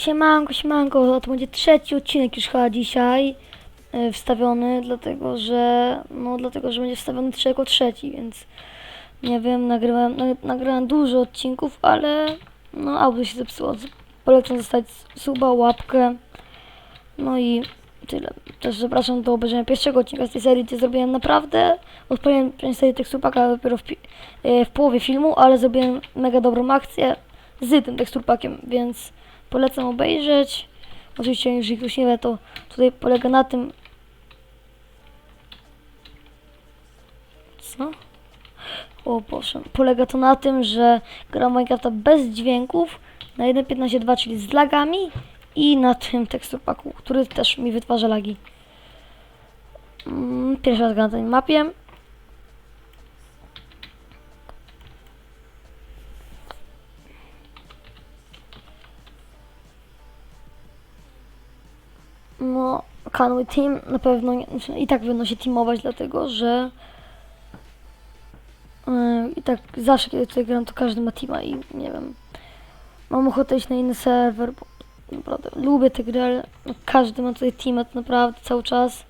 Siemanko, siemanko, to będzie trzeci odcinek już chyba dzisiaj e, wstawiony, dlatego że, no dlatego, że będzie wstawiony trzy jako trzeci, więc nie wiem, nagrywałem, na- nagrałem dużo odcinków, ale no audio się zepsuło. Polecam zostać suba, łapkę, no i tyle. Też zapraszam do obejrzenia pierwszego odcinka z tej serii, gdzie zrobiłem naprawdę, odpaliłem część serii teksturpaka dopiero w, e, w połowie filmu, ale zrobiłem mega dobrą akcję z tym teksturpakiem, więc polecam obejrzeć. Oczywiście, jeżeli ktoś nie wie, to tutaj polega na tym. Co? O Boże. Polega to na tym, że gram w Minecrafta bez dźwięków na 1.15.2, czyli z lagami i na tym teksturpaku, który też mi wytwarza lagi. Mm, Pierwszy raz gram na tej mapie. No, Canoe Team na pewno znaczy, i tak się teamować, dlatego że yy, i tak zawsze kiedy tutaj gram, to każdy ma teama i nie wiem. Mam ochotę iść na inny serwer, bo naprawdę lubię te gry, ale no, każdy ma tutaj teama to naprawdę cały czas.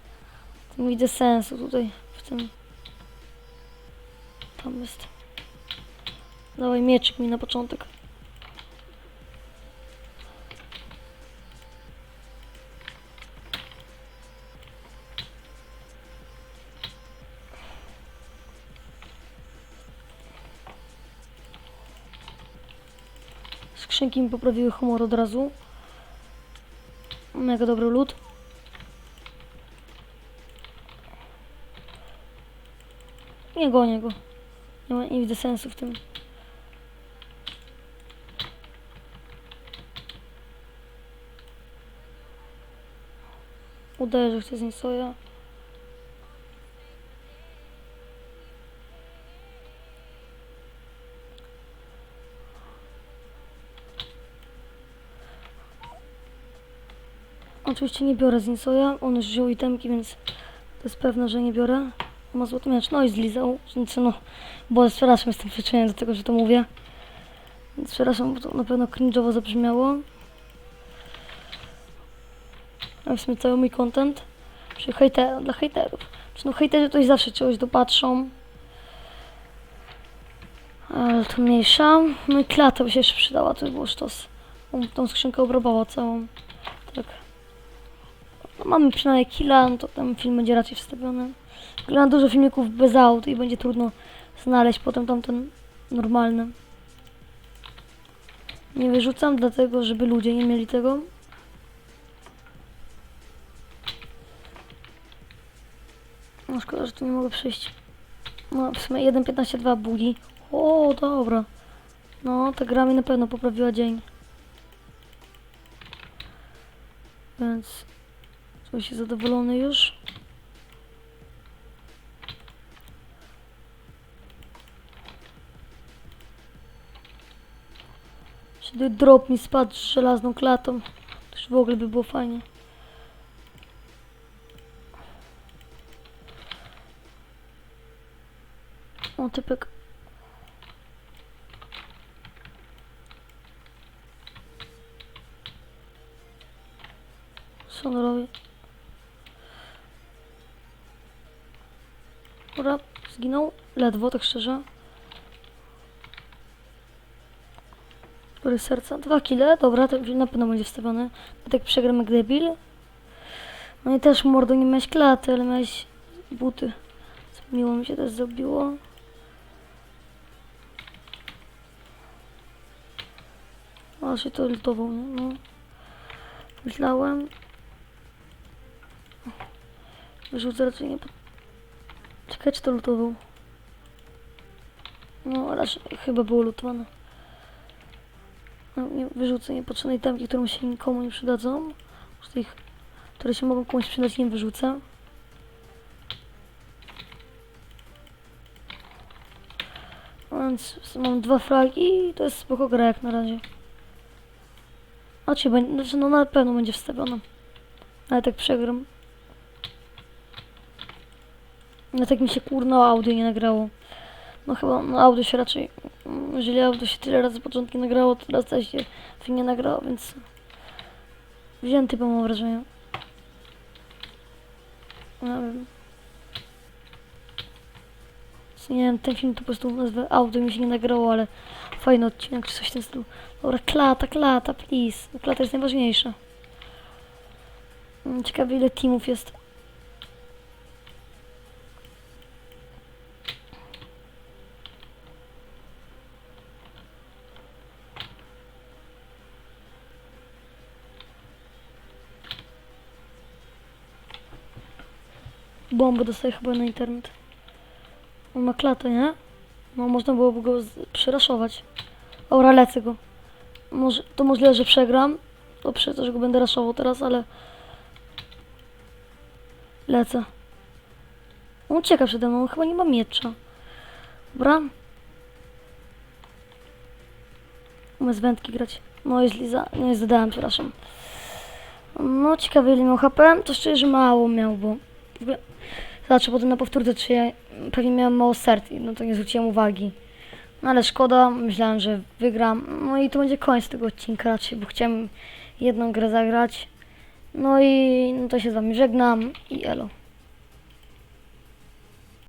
Nie widzę sensu tutaj w tym. Tam jest. Dawaj mieczyk mi na początek. Skrzynki mi poprawiły humor od razu. Mega dobry lód. Nie gonię go. Nie, ma, nie widzę sensu w tym. Udaję, że chcę znieść soja. Oczywiście nie biorę z Insoja, on już wziął itemki, więc to jest pewne, że nie biorę. Ma złoty miecz, no i zlizał, więc no, bo przepraszam, jestem przyczyniony do tego, że to mówię. Więc przepraszam, bo to na pewno cringe'owo zabrzmiało. A w sumie cały mój content. Przy hejter, dla hejterów. Czy no hejterzy to zawsze czegoś dopatrzą. Ale to mniejsza. No i klata by się jeszcze przydała, to by było sztos. On tą skrzynkę obrabała całą. Tak. No, mamy przynajmniej killa, no to ten film będzie raczej wstawiony. Oglądam dużo filmików bez aut i będzie trudno znaleźć potem tamten normalny. Nie wyrzucam dlatego, żeby ludzie nie mieli tego. No szkoda, że tu nie mogę przejść. No w sumie 1.15.2 bugi. O, dobra. No, ta gra mi na pewno poprawiła dzień. Więc czuję się zadowolony już. Kiedy drop mi spadł z żelazną klatą, to już w ogóle by było fajnie. O, typek. Co on robi? Dobra, zginął. Ledwo, tak szczerze. Który serca? Dwa kile, dobra, film na pewno będzie wstawiony. A tak przegram jak debil. No i też mordo nie miałeś klaty, ale miałeś buty. Miło mi się też zrobiło. O, się to lutował, nie? no. Myślałem. Wyrzucę raczej nie... po- Czekaj, czy to lutował? No, raczej chyba było lutowane. No, wyrzucę niepotrzebne itemki, które się nikomu nie przydadzą. Tych, które się mogą komuś przydać, nie wyrzucę. Więc mam dwa fragi i to jest spoko gra jak na razie. A czy będzie, znaczy no na pewno będzie wstawiona. Ale tak przegram. No tak mi się kurno audio nie nagrało. No chyba no audio się raczej, mm, jeżeli audio się tyle razy z początku nagrało, to teraz też się nie nagrało, więc Wzięty mam wrażenie. Nie wiem. Nie wiem, ten film to po prostu nazwę auto mi się nie nagrało, ale fajny odcinek czy coś w tym stylu. Dobra, klata, klata, please. No, Klata jest najważniejsza. Mm, Ciekawe ile teamów jest. Bombę dostaję chyba na internet. On ma klatę, nie? No można byłoby go przeraszować. Dobra, lecę go. Może, to możliwe, że przegram. To że go będę raszował teraz, ale... Lecę. On ucieka przede mną, chyba nie ma miecza. Dobra. Umiem z wędki grać. No jeśli za... Nie zadałem, przepraszam. No ciekawe ile miał HP. To szczerze, mało miał, bo... w potem na powtórce, czy ja pewnie miałem mało sert, no to nie zwróciłem uwagi. No ale szkoda, myślałem, że wygram. No i to będzie koniec tego odcinka raczej, bo chciałem jedną grę zagrać. No i no to się z wami żegnam i elo.